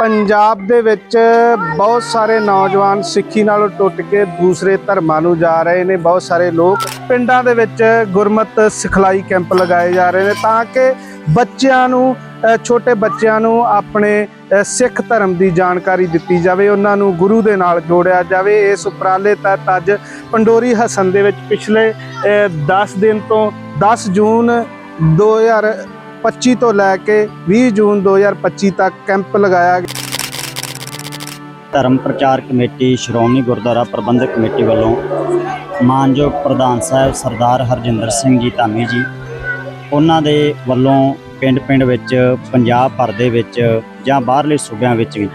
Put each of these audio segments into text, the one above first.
ਪੰਜਾਬ ਦੇ ਵਿੱਚ ਬਹੁਤ ਸਾਰੇ ਨੌਜਵਾਨ ਸਿੱਖੀ ਨਾਲੋਂ ਟੁੱਟ ਕੇ ਦੂਸਰੇ ਧਰਮਾਂ ਨੂੰ ਜਾ ਰਹੇ ਨੇ। ਬਹੁਤ ਸਾਰੇ ਲੋਕ ਪਿੰਡਾਂ ਦੇ ਵਿੱਚ ਗੁਰਮਤ ਸਿਖਲਾਈ ਕੈਂਪ ਲਗਾਏ ਜਾ ਰਹੇ ਨੇ ਤਾਂ ਕਿ ਬੱਚਿਆਂ ਨੂੰ ਛੋਟੇ ਬੱਚਿਆਂ ਨੂੰ ਆਪਣੇ ਸਿੱਖ ਧਰਮ ਦੀ ਜਾਣਕਾਰੀ ਦਿੱਤੀ ਜਾਵੇ ਉਹਨਾਂ ਨੂੰ ਗੁਰੂ ਦੇ ਨਾਲ ਜੋੜਿਆ ਜਾਵੇ। ਇਸ ਉਪਰਾਲੇ ਤਹਿਤ ਅੱਜ ਪੰਡੋਰੀ ਹਸਨ ਦੇ ਵਿੱਚ ਪਿਛਲੇ ਅ, 10 ਦਿਨ ਤੋਂ 10 ਜੂਨ 2025 ਤੋਂ ਲੈ ਕੇ 20 ਜੂਨ 2025 ਤੱਕ ਕੈਂਪ ਲਗਾਇਆ ਗਿਆ। ਧਰਮ ਪ੍ਰਚਾਰ ਕਮੇਟੀ ਸ਼੍ਰੋਮਣੀ ਗੁਰਦੁਆਰਾ ਪ੍ਰਬੰਧਕ ਕਮੇਟੀ ਵੱਲੋਂ ਮਾਨਯੋਗ ਪ੍ਰਧਾਨ ਸਾਹਿਬ ਸਰਦਾਰ ਹਰਜਿੰਦਰ ਸਿੰਘ ਜੀ ਧਾਮੀ ਜੀ, ਉਹਨਾਂ ਦੇ ਵੱਲੋਂ ਪਿੰਡ-ਪਿੰਡ ਵਿੱਚ, ਪੰਜਾਬ ਭਰ ਦੇ ਵਿੱਚ ਜਾਂ ਬਾਹਰਲੇ ਸੂਬਿਆਂ ਵਿੱਚ ਵੀ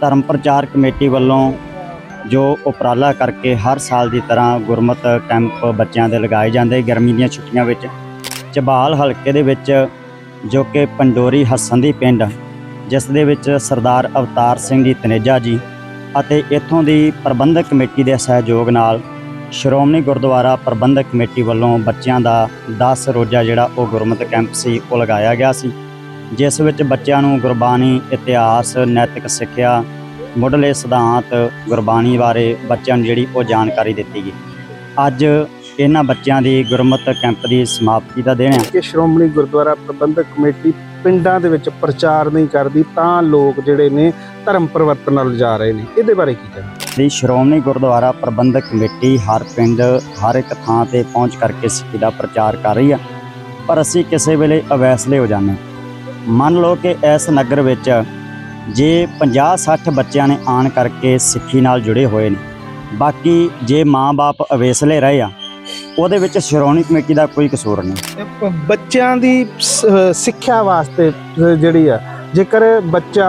ਧਰਮ ਪ੍ਰਚਾਰ ਕਮੇਟੀ ਵੱਲੋਂ ਜੋ ਉਪਰਾਲਾ ਕਰਕੇ ਹਰ ਸਾਲ ਦੀ ਤਰ੍ਹਾਂ ਗੁਰਮਤ ਕੈਂਪ ਬੱਚਿਆਂ ਦੇ ਲਗਾਏ ਜਾਂਦੇ ਗਰਮੀ ਦੀਆਂ ਛੁੱਟੀਆਂ ਵਿੱਚ ਚਬਾਲ ਹਲਕੇ ਦੇ ਵਿੱਚ, ਜੋ ਕਿ ਪੰਡੋਰੀ ਹਸਨ ਦੀ ਪਿੰਡ ਜਿਸ ਦੇ ਵਿੱਚ ਸਰਦਾਰ ਅਵਤਾਰ ਸਿੰਘ ਜੀ ਤਨੇਜਾ ਜੀ ਅਤੇ ਇੱਥੋਂ ਦੀ ਪ੍ਰਬੰਧਕ ਕਮੇਟੀ ਦੇ ਸਹਿਯੋਗ ਨਾਲ ਸ਼੍ਰੋਮਣੀ ਗੁਰਦੁਆਰਾ ਪ੍ਰਬੰਧਕ ਕਮੇਟੀ ਵੱਲੋਂ ਬੱਚਿਆਂ ਦਾ 10 ਰੋਜ਼ਾ ਜਿਹੜਾ ਉਹ ਗੁਰਮਤਿ ਕੈਂਪ ਸੀ, ਉਹ ਲਗਾਇਆ ਗਿਆ ਸੀ, ਜਿਸ ਵਿੱਚ ਬੱਚਿਆਂ ਨੂੰ ਗੁਰਬਾਣੀ, ਇਤਿਹਾਸ, ਨੈਤਿਕ ਸਿੱਖਿਆ, ਮੁੱਢਲੇ ਸਿਧਾਂਤ, ਗੁਰਬਾਣੀ ਬਾਰੇ ਬੱਚਿਆਂ ਨੂੰ ਜਿਹੜੀ ਉਹ ਜਾਣਕਾਰੀ ਦਿੱਤੀ ਗਈ। ਅੱਜ ਇਹਨਾਂ ਬੱਚਿਆਂ ਦੀ ਗੁਰਮਤਿ ਕੈਂਪ ਦੀ ਸਮਾਪਤੀ ਦਾ ਦਿਨ ਹੈ ਕਿ ਸ਼੍ਰੋਮਣੀ ਗੁਰਦੁਆਰਾ ਪ੍ਰਬੰਧਕ ਕਮੇਟੀ ਪਿੰਡਾਂ ਦੇ ਵਿੱਚ ਪ੍ਰਚਾਰ ਨਹੀਂ ਕਰਦੀ ਤਾਂ ਲੋਕ ਜਿਹੜੇ ਨੇ ਧਰਮ ਪਰਿਵਰਤਨ ਵੱਲ ਜਾ ਰਹੇ ਨੇ। ਇਹਦੇ ਬਾਰੇ ਕੀ ਕਹਿਣਾ? ਦੀ ਸ਼੍ਰੋਮਣੀ ਗੁਰਦੁਆਰਾ ਪ੍ਰਬੰਧਕ ਕਮੇਟੀ ਹਰ ਪਿੰਡ ਹਰ ਇੱਕ ਥਾਂ ਤੇ ਪਹੁੰਚ ਕਰਕੇ ਸਿੱਖੀ ਦਾ ਪ੍ਰਚਾਰ ਕਰ ਰਹੀ ਆ। ਪਰ ਅਸੀਂ ਕਿਸੇ ਵੇਲੇ ਅਵੈਸਲੇ ਹੋ ਜਾਂਦੇ। ਮੰਨ ਲਓ ਕਿ ਇਸ ਨਗਰ ਵਿੱਚ ਜੇ 50-60 ਬੱਚਿਆਂ ਨੇ ਆਣ ਕਰਕੇ ਸਿੱਖੀ ਨਾਲ ਜੁੜੇ ਹੋਏ ਨੇ। ਬਾਕੀ ਜੇ ਮਾਂ-ਬਾਪ ਅਵੇਸਲੇ ਰਹੇ ਆ ਉਹਦੇ ਵਿੱਚ ਸ਼੍ਰੋਮਣੀ ਕਮੇਟੀ ਦਾ ਕੋਈ ਕਸੂਰ ਨਹੀਂ। ਬੱਚਿਆਂ ਦੀ ਸ- ਸਿੱਖਿਆ ਵਾਸਤੇ ਜਿਹੜੀ ਆ ਜੇਕਰ ਬੱਚਾ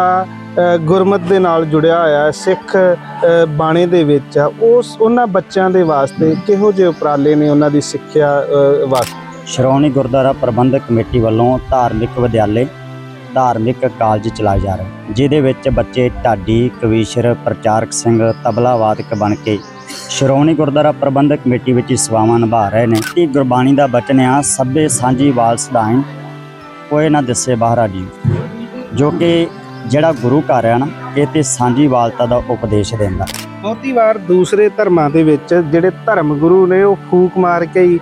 ਅ, ਗੁਰਮਤ ਦੇ ਨਾਲ ਜੁੜਿਆ ਹੋਇਆ ਹੈ, ਸਿੱਖ ਅ, ਬਾਣੇ ਦੇ ਵਿੱਚ ਆ ਉਸ ਉਹਨਾਂ ਬੱਚਿਆਂ ਦੇ ਵਾਸਤੇ ਕਿਹੋ ਜਿਹੇ ਉਪਰਾਲੇ ਨੇ ਉਹਨਾਂ ਦੀ ਸਿੱਖਿਆ ਅ, ਵਾਸਤੇ? ਸ਼੍ਰੋਮਣੀ ਗੁਰਦੁਆਰਾ ਪ੍ਰਬੰਧਕ ਕਮੇਟੀ ਵੱਲੋਂ ਧਾਰਮਿਕ ਵਿਦਿਆਲੇ ਧਾਰਮਿਕ ਕਾਲਜ ਚਲਾਏ ਜਾ ਰਹੇ ਜਿਹਦੇ ਵਿੱਚ ਬੱਚੇ ਢਾਡੀ ਕਵੀਸ਼ਰ ਪ੍ਰਚਾਰਕ ਸਿੰਘ ਤਬਲਾ ਵਾਦਕ ਬਣ ਕੇ ਸ਼੍ਰੋਮਣੀ ਗੁਰਦੁਆਰਾ ਪ੍ਰਬੰਧਕ ਕਮੇਟੀ ਵਿੱਚ ਸੇਵਾਵਾਂ ਨਿਭਾ ਰਹੇ ਨੇ। ਇਹ ਗੁਰਬਾਣੀ ਦਾ ਬਚਨ ਆ, ਸਭੇ ਸਾਂਝੀ ਵਾਲ ਸਦਾਇਨ ਕੋਏ ਨਾ ਦਿਸੇ ਬਾਹਰਾ ਜੀ ਜੋ ਕਿ ਜਿਹੜਾ ਗੁਰੂ ਘਰ ਹੈ ਨਾ, ਇਹ ਤੇ ਸਾਂਝੀ ਵਾਲਤਾ ਦਾ ਉਪਦੇਸ਼ ਦਿੰਦਾ। ਬਹੁਤੀ ਵਾਰ ਦੂਸਰੇ ਧਰਮਾਂ ਦੇ ਵਿੱਚ ਜਿਹੜੇ ਧਰਮ ਗੁਰੂ ਨੇ, ਉਹ ਫੂਕ ਮਾਰ ਕੇ ਹੀ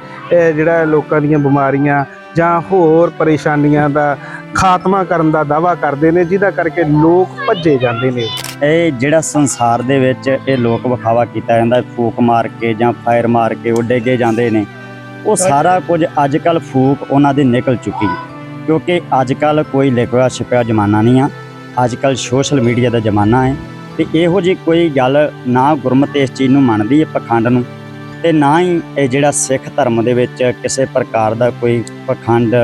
ਜਿਹੜਾ ਲੋਕਾਂ ਦੀਆਂ ਬਿਮਾਰੀਆਂ ਜਾਂ ਹੋਰ ਪਰੇਸ਼ਾਨੀਆਂ ਦਾ ਖਾਤਮਾ ਕਰਨ ਦਾ ਦਾਵਾ ਕਰਦੇ ਨੇ, ਜਿਹਦਾ ਕਰਕੇ ਲੋਕ ਭੱਜੇ ਜਾਂਦੇ ਨੇ। ਇਹ ਜਿਹੜਾ ਸੰਸਾਰ ਦੇ ਵਿੱਚ ਇਹ ਲੋਕ ਵਿਖਾਵਾ ਕੀਤਾ ਜਾਂਦਾ ਫੂਕ ਮਾਰ ਕੇ ਜਾਂ ਫਾਇਰ ਮਾਰ ਕੇ ਉੱਡੇ ਗਏ ਜਾਂਦੇ ਨੇ ਉਹ ਸਾਰਾ ਕੁਝ ਅੱਜ ਕੱਲ ਫੂਕ ਉਹਨਾਂ ਦੀ ਨਿਕਲ ਚੁੱਕੀ। ਕਿਉਂਕਿ ਅੱਜ ਕੱਲ ਕੋਈ ਲਿਖਿਆ ਛਿਪਿਆ ਜ਼ਮਾਨਾ ਨਹੀਂ ਆ ਅੱਜ ਕੱਲ ਸੋਸ਼ਲ ਮੀਡੀਆ ਦਾ ਜ਼ਮਾਨਾ ਹੈ ਤੇ ਇਹੋ ਜੀ ਕੋਈ ਗੱਲ ਨਾ ਗੁਰਮਤਿ ਇਸ ਚੀਜ਼ ਨੂੰ ਮੰਨਦੀ ਹੈ ਪਖੰਡ ਨੂੰ ਤੇ ਨਾ ਹੀ ਇਹ ਜਿਹੜਾ ਸਿੱਖ ਧਰਮ ਦੇ ਵਿੱਚ ਕਿਸੇ ਪ੍ਰਕਾਰ ਦਾ ਕੋਈ ਪਖੰਡ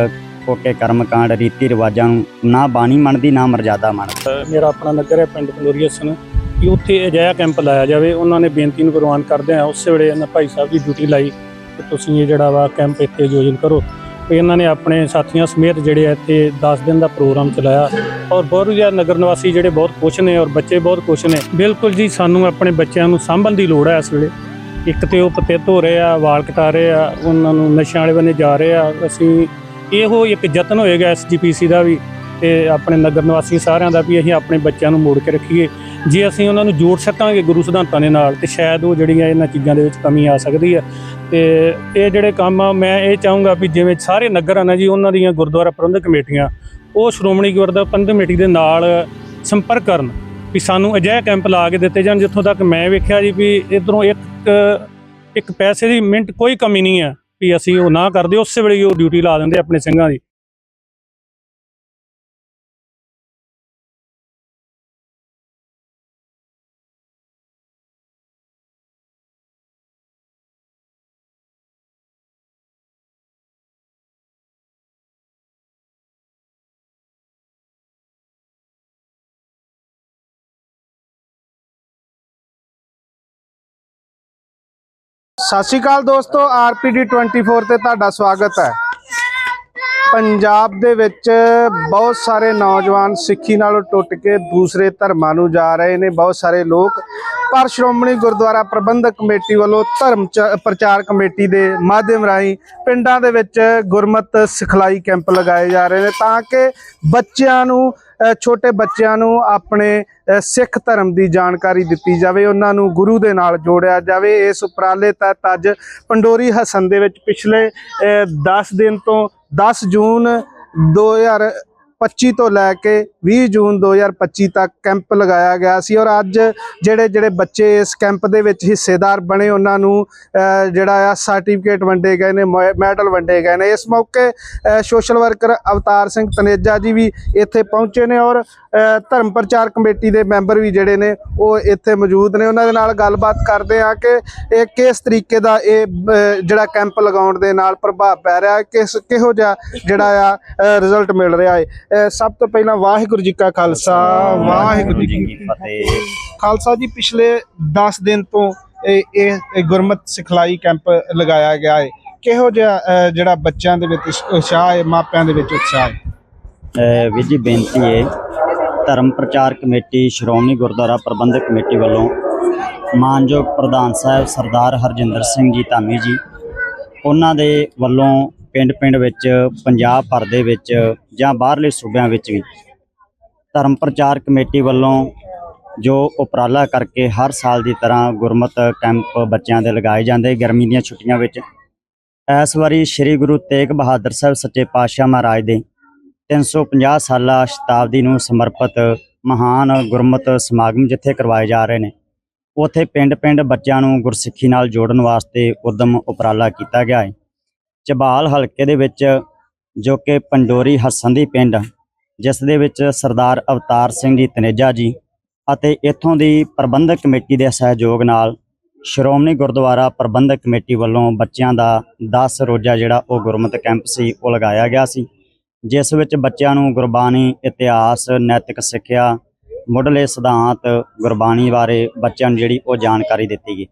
ਕੋਕੇ ਕਰਮਕਾਂਡ ਰੀਤੀ ਰਿਵਾਜਾਂ ਨੂੰ ਨਾ ਬਾਣੀ ਮੰਨਦੀ, ਨਾ ਮਰਜ਼ਾਦਾ ਮੰਨਦੀ। ਮੇਰਾ ਆਪਣਾ ਨਗਰ ਹੈ, ਪਿੰਡ ਪੰਡੋਰੀ ਹਸਨ ਕਿ ਉੱਥੇ ਅਜਿਹਾ ਕੈਂਪ ਲਾਇਆ ਜਾਵੇ, ਉਹਨਾਂ ਨੇ ਬੇਨਤੀ ਨੂੰ ਪ੍ਰਵਾਨ ਕਰਦੇ ਆ ਉਸੇ ਵੇਲੇ ਇਹਨਾਂ ਭਾਈ ਸਾਹਿਬ ਦੀ ਡਿਊਟੀ ਲਾਈ ਕਿ ਤੁਸੀਂ ਇਹ ਜਿਹੜਾ ਵਾ ਕੈਂਪ ਇੱਥੇ ਆਯੋਜਨ ਕਰੋ। ਤੇ ਇਹਨਾਂ ਨੇ ਆਪਣੇ ਸਾਥੀਆਂ ਸਮੇਤ ਜਿਹੜੇ ਆ ਇੱਥੇ 10 ਦਿਨ ਦਾ ਪ੍ਰੋਗਰਾਮ ਚਲਾਇਆ। ਔਰ ਬਹੁਤ ਜਿਆ ਨਗਰ ਨਿਵਾਸੀ ਜਿਹੜੇ ਬਹੁਤ ਖੁਸ਼ ਨੇ ਔਰ ਬੱਚੇ ਬਹੁਤ ਖੁਸ਼ ਨੇ। ਬਿਲਕੁਲ ਜੀ, ਸਾਨੂੰ ਆਪਣੇ ਬੱਚਿਆਂ ਨੂੰ ਸਾਂਭਣ ਦੀ ਲੋੜ ਹੈ ਇਸ ਵੇਲੇ। ਇੱਕ ਤੇ ਉਹ ਪਤਿਤ ਹੋ ਰਹੇ ਆ, ਵਾਲ ਕਟਾ ਰਹੇ ਆ, ਉਹਨਾਂ ਨੂੰ ਨਸ਼ਿਆਂ ਵਾਲੇ ਬੰਨੇ ਜਾ ਰਹੇ ਆ। ਅਸੀਂ ਇਹੋ ਇੱਕ ਯਤਨ ਹੋਏਗਾ ਐਸਜੀਪੀਸੀ ਦਾ ਵੀ ਤੇ ਆਪਣੇ ਨਗਰ ਨਿਵਾਸੀ ਸਾਰਿਆਂ ਦਾ ਵੀ ਅਸੀਂ ਆਪਣੇ ਬੱਚਿਆਂ ਨੂੰ ਮੋੜ ਕੇ ਰੱਖੀਏ। ਜੇ ਅਸੀਂ ਉਹਨਾਂ ਨੂੰ ਜੋੜ ਸਕਾਂਗੇ ਗੁਰੂ ਸਿਧਾਂਤਾਂ ਦੇ ਨਾਲ ਤੇ ਸ਼ਾਇਦ ਉਹ ਜਿਹੜੀਆਂ ਇਹਨਾਂ ਚੀਜ਼ਾਂ ਦੇ ਵਿੱਚ ਕਮੀ ਆ ਸਕਦੀ ਹੈ ਤੇ ਇਹ ਜਿਹੜੇ ਕੰਮ ਆ, ਮੈਂ ਇਹ ਚਾਹੂੰਗਾ ਵੀ ਜਿਵੇਂ ਸਾਰੇ ਨਗਰ ਹਨ ਜੀ, ਉਹਨਾਂ ਦੀਆਂ ਗੁਰਦੁਆਰਾ ਪ੍ਰਬੰਧਕ ਕਮੇਟੀਆਂ, ਉਹ ਸ਼੍ਰੋਮਣੀ ਗੁਰਦੁਆਰਾ ਪ੍ਰਬੰਧਕ ਕਮੇਟੀ ਦੇ ਨਾਲ ਸੰਪਰਕ ਕਰਨ ਵੀ ਸਾਨੂੰ ਅਜਿਹੇ ਕੈਂਪ ਲਾ ਕੇ ਦਿੱਤੇ ਜਾਣ ਜਿੱਥੋਂ ਤੱਕ ਮੈਂ ਵੇਖਿਆ ਜੀ ਵੀ ਇਧਰੋਂ ਇੱਕ ਇੱਕ ਪੈਸੇ ਦੀ ਮਿੰਟ ਕੋਈ ਕਮੀ ਨਹੀਂ ਹੈ ਵੀ ਅਸੀਂ ਉਹ ਨਾ ਕਰਦੇ, ਉਸੇ ਵੇਲੇ ਹੀ ਉਹ ਡਿਊਟੀ ਲਾ ਦਿੰਦੇ ਆਪਣੇ ਸਿੰਘਾਂ ਦੀ। ਸਤਿ ਸ਼੍ਰੀ ਅਕਾਲ ਦੋਸਤੋ, ਆਰਪੀਡੀ 24 ਤੇ ਤੁਹਾਡਾ ਸਵਾਗਤ ਹੈ। ਪੰਜਾਬ ਦੇ ਵਿੱਚ ਬਹੁਤ ਸਾਰੇ ਨੌਜਵਾਨ ਸਿੱਖੀ ਨਾਲੋਂ ਟੁੱਟ ਕੇ ਦੂਸਰੇ ਧਰਮਾਂ ਨੂੰ ਜਾ ਰਹੇ ਨੇ। ਬਹੁਤ ਸਾਰੇ ਲੋਕ ਪਰ ਸ਼੍ਰੋਮਣੀ ਗੁਰਦੁਆਰਾ ਪ੍ਰਬੰਧਕ ਕਮੇਟੀ ਵੱਲੋਂ ਧਰਮ ਚ- ਪ੍ਰਚਾਰ ਕਮੇਟੀ ਦੇ ਮਾਧਿਅਮ ਰਾਹੀਂ ਪਿੰਡਾਂ ਦੇ ਵਿੱਚ ਗੁਰਮਤ ਸਿਖਲਾਈ ਕੈਂਪ ਲਗਾਏ ਜਾ ਰਹੇ ਨੇ ਤਾਂ ਕਿ ਬੱਚਿਆਂ ਨੂੰ ਛੋਟੇ ਬੱਚਿਆਂ ਨੂੰ ਆਪਣੇ ਸਿੱਖ ਧਰਮ ਦੀ ਜਾਣਕਾਰੀ ਦਿੱਤੀ ਜਾਵੇ, ਉਹਨਾਂ ਨੂੰ ਗੁਰੂ ਦੇ ਨਾਲ ਜੋੜਿਆ ਜਾਵੇ। ਇਸ ਉਪਰਾਲੇ ਤਹਿਤ ਅੱਜ ਪੰਡੋਰੀ ਹਸਨ ਦੇ ਵਿੱਚ ਪਿਛਲੇ 10 ਦਿਨ ਤੋਂ 10 ਜੂਨ 2025 ਤੋਂ ਲੈ ਕੇ 20 ਜੂਨ 2025 ਤੱਕ ਕੈਂਪ ਲਗਾਇਆ ਗਿਆ ਸੀ ਔਰ ਅੱਜ ਜਿਹੜੇ ਜਿਹੜੇ ਬੱਚੇ ਇਸ ਕੈਂਪ ਦੇ ਵਿੱਚ ਹਿੱਸੇਦਾਰ ਬਣੇ ਉਹਨਾਂ ਨੂੰ ਜਿਹੜਾ ਆ ਸਰਟੀਫਿਕੇਟ ਵੰਡੇ ਗਏ ਨੇ, ਮੈ- ਮੈਡਲ ਵੰਡੇ ਗਏ ਨੇ। ਇਸ ਮੌਕੇ ਸੋਸ਼ਲ ਵਰਕਰ ਅਵਤਾਰ ਸਿੰਘ ਤਨੇਜਾ ਜੀ ਵੀ ਇੱਥੇ ਪਹੁੰਚੇ ਨੇ ਔਰ ਧਰਮ ਪ੍ਰਚਾਰ ਕਮੇਟੀ ਦੇ ਮੈਂਬਰ ਵੀ ਜਿਹੜੇ ਨੇ, ਉਹ ਇੱਥੇ ਮੌਜੂਦ ਨੇ। ਉਹਨਾਂ ਦੇ ਨਾਲ ਗੱਲਬਾਤ ਕਰਦੇ ਆ ਕਿ ਇਹ ਕਿਸ ਤਰੀਕੇ ਦਾ ਇਹ ਜਿਹੜਾ ਕੈਂਪ ਲਗਾਉਣ ਦੇ ਨਾਲ ਪ੍ਰਭਾਵ ਪੈ ਰਿਹਾ ਹੈ, ਕਿਸ, ਕਿਹੋ ਜਿਹਾ ਜਿਹੜਾ ਆ ਰਿਜ਼ਲਟ ਮਿਲ ਰਿਹਾ ਹੈ। ਸਭ ਤੋਂ ਪਹਿਲਾਂ ਵਾਹਿਗੁਰੂ ਜੀ ਕਾ ਖਾਲਸਾ, ਵਾਹਿਗੁਰੂ ਜੀ ਕੀ ਫਤਿਹ। ਖਾਲਸਾ ਜੀ, ਪਿਛਲੇ 10 ਦਿਨ ਤੋਂ ਇਹ ਇਹ ਇਹ ਗੁਰਮਤ ਸਿਖਲਾਈ ਕੈਂਪ ਲਗਾਇਆ ਗਿਆ ਹੈ। ਕਿਹੋ ਜਿਹਾ ਜਿਹੜਾ ਬੱਚਿਆਂ ਦੇ ਵਿੱਚ ਉਤਸ਼ਾਹ ਹੈ, ਮਾਪਿਆਂ ਦੇ ਵਿੱਚ ਉਤਸ਼ਾਹ ਹੈ? ਵੀਰ ਜੀ, ਬੇਨਤੀ ਹੈ ਧਰਮ ਪ੍ਰਚਾਰ ਕਮੇਟੀ, ਸ਼੍ਰੋਮਣੀ ਗੁਰਦੁਆਰਾ ਪ੍ਰਬੰਧਕ ਕਮੇਟੀ ਵੱਲੋਂ ਮਾਨਯੋਗ ਪ੍ਰਧਾਨ ਸਾਹਿਬ ਸਰਦਾਰ ਹਰਜਿੰਦਰ ਸਿੰਘ ਜੀ ਧਾਮੀ ਜੀ, ਉਹਨਾਂ ਦੇ ਵੱਲੋਂ ਪਿੰਡ-ਪਿੰਡ ਵਿੱਚ, ਪੰਜਾਬ ਭਰ ਦੇ ਵਿੱਚ ਜਾਂ ਬਾਹਰਲੇ ਸੂਬਿਆਂ ਵਿੱਚ ਵੀ ਧਰਮ ਪ੍ਰਚਾਰ ਕਮੇਟੀ ਵੱਲੋਂ ਜੋ ਉਪਰਾਲਾ ਕਰਕੇ ਹਰ ਸਾਲ ਦੀ ਤਰ੍ਹਾਂ ਗੁਰਮਤ ਕੈਂਪ ਬੱਚਿਆਂ ਦੇ ਲਗਾਏ ਜਾਂਦੇ, ਗਰਮੀ ਦੀਆਂ ਛੁੱਟੀਆਂ ਵਿੱਚ, ਇਸ ਵਾਰੀ ਸ੍ਰੀ ਗੁਰੂ ਤੇਗ ਬਹਾਦਰ ਸਾਹਿਬ ਸੱਚੇ ਪਾਤਸ਼ਾਹ ਮਹਾਰਾਜ ਦੇ 350 ਸਾਲਾ ਸ਼ਤਾਬਦੀ ਨੂੰ ਸਮਰਪਿਤ ਮਹਾਨ ਗੁਰਮਤ ਸਮਾਗਮ ਜਿੱਥੇ ਕਰਵਾਏ ਜਾ ਰਹੇ ਨੇ, ਉੱਥੇ ਪਿੰਡ-ਪਿੰਡ ਬੱਚਿਆਂ ਨੂੰ ਗੁਰਸਿੱਖੀ ਨਾਲ ਜੋੜਨ ਵਾਸਤੇ ਉਦਮ ਉਪਰਾਲਾ ਕੀਤਾ ਗਿਆ ਹੈ। ਚਬਾਲ ਹਲਕੇ ਦੇ ਵਿੱਚ ਜੋ ਕਿ ਪੰਡੋਰੀ ਹਸਨ ਦੀ ਪਿੰਡ, ਜਿਸ ਦੇ ਵਿੱਚ ਸਰਦਾਰ ਅਵਤਾਰ ਸਿੰਘ ਜੀ ਤਨੇਜਾ ਜੀ ਅਤੇ ਇੱਥੋਂ ਦੀ ਪ੍ਰਬੰਧਕ ਕਮੇਟੀ ਦੇ ਸਹਿਯੋਗ ਨਾਲ ਸ਼੍ਰੋਮਣੀ ਗੁਰਦੁਆਰਾ ਪ੍ਰਬੰਧਕ ਕਮੇਟੀ ਵੱਲੋਂ ਬੱਚਿਆਂ ਦਾ 10 ਰੋਜ਼ਾ ਜਿਹੜਾ ਉਹ ਗੁਰਮਤਿ ਕੈਂਪ ਸੀ, ਉਹ ਲਗਾਇਆ ਗਿਆ ਸੀ। ਜਿਸ ਵਿੱਚ ਬੱਚਿਆਂ ਨੂੰ ਗੁਰਬਾਣੀ, ਇਤਿਹਾਸ, ਨੈਤਿਕ ਸਿੱਖਿਆ, ਮੁੱਢਲੇ ਸਿਧਾਂਤ, ਗੁਰਬਾਣੀ ਬਾਰੇ ਬੱਚਿਆਂ ਨੂੰ ਜਿਹੜੀ ਉਹ ਜਾਣਕਾਰੀ ਦਿੱਤੀ ਗਈ।